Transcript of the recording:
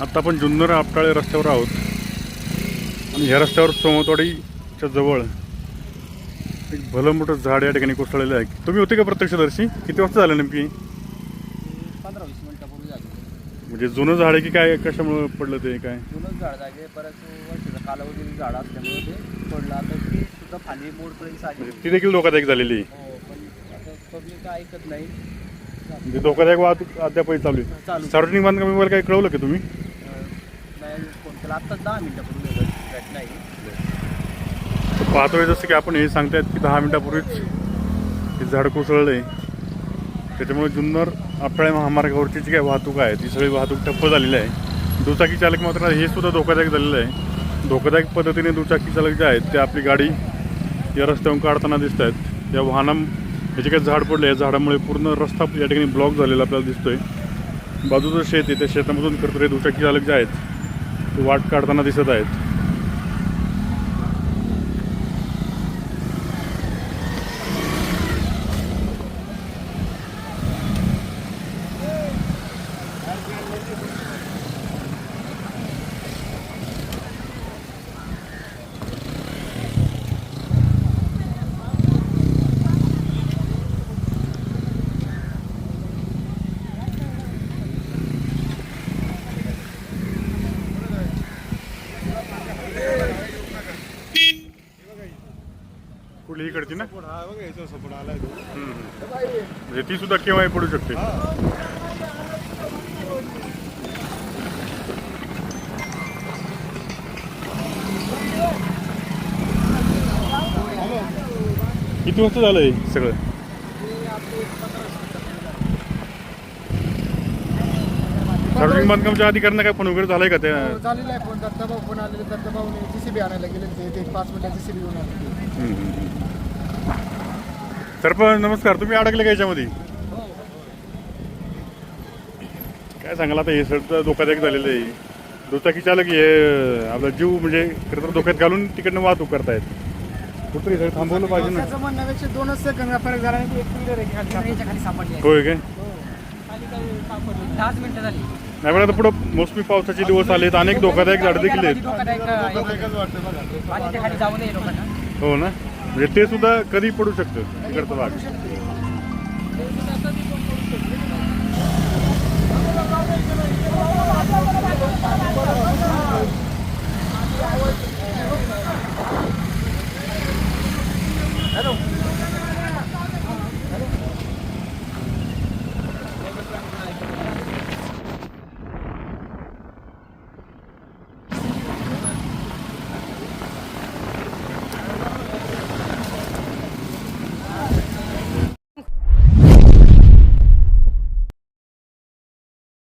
आत्ता आपण जुन्नर आपटाळे रस्त्यावर आहोत. आणि ह्या रस्त्यावर सोमतवाडी सोमतवाडीच्या जवळ एक भलं मोठं झाड या ठिकाणी कोसळलेलं आहे. तुम्ही होते का प्रत्यक्षदर्शी? किती वाजता झालं नेमकी? पंधरा वीस मिनिटापूर्वी झाली. म्हणजे जुनं झाड आहे की काय कशामुळे पडलं ते काय? जुनंच झाड जागे बऱ्याच वर्षाचा कालावधी झाड असल्यामुळे ते पडलं. आता ती सुद्धा खाली मोडपर्यंत आली म्हणजे ती देखील धोकादायक झालेली आहे. हो पण आता पब्लिक ऐकत नाही. म्हणजे धोकादायक वाहतूक अद्यापही चालू आहे. चालू सार्वजनिक बांधकाम विभागाला काही कळवलं का तुम्ही? अं, नाही फोन केला आत्ताच दहा मिनिटापूर्वी घटना आहे. पाहतोय जसं की आपण हे सांगतायत की दहा मिनिटापूर्वीच हे झाड कोसळलं आहे त्याच्यामुळे जुन्नर आपटाळे महामार्गावरची जी काही वाहतूक आहे ती सगळी वाहतूक ठप्प झालेली आहे. दुचाकी चालक मात्र हे सुद्धा धोकादायक झालेलं आहे. धोकादायक पद्धतीने दुचाकी चालक जे आहेत ते आपली गाडी या रस्त्यावरून काढताना दिसत आहेत या वाहना याचे काही झाड पडले या झाडामुळे पूर्ण रस्ता या ठिकाणी ब्लॉक झालेला आपल्याला दिसतोय. बाजूचं शेत आहे त्या शेतामधून खरं दुचाकी चालक जे आहेत ते वाट काढताना दिसत आहेत. कुठली इकडची ना? हम्म. म्हणजे ती सुद्धा केव्हाही पडू शकते. किती वाजता झालंय सगळं? सार्वजनिक बांधकामच्या अधिकाऱ्यांना काय फोन वगैरे झालाय का त्या झालेला आहे फोन. दत्ताभाऊ फोन आलेले दत्ताभाऊने जीसीबी आणायला गेले ते ते पाच मिनिटात जीसीबी घेऊन आले हम्म, हम्म, हम्म. सरपंच नमस्कार. तुम्ही अडकले का याच्यामध्ये? काय सांगाल आता हे सगळं धोकादायक झालेलं आहे. दुचाकी चालक हे आपला जीव म्हणजे खरं तर धोक्यात घालून तिकडनं वाहतूक करतायत. कुठतरी सगळं थांबवलं पाहिजे ना. त्याचं म्हणण्यापेक्षा दोनच सेकंद फरक झाला एक मिनिट खाली सापडलं. होय काय? सापडली दहाच मिनिटं झाली. नाही पण आता पुढं मोसमी पावसाचे दिवस आलेत अनेक धोकादायक झाडं देखील आहेत. धोकादायक आहे. पाण्याच्या खाली जाऊ नये लोकांना. हो ना? म्हणजे ते सुद्धा कधी पडू शकतं तिकडचा भाग?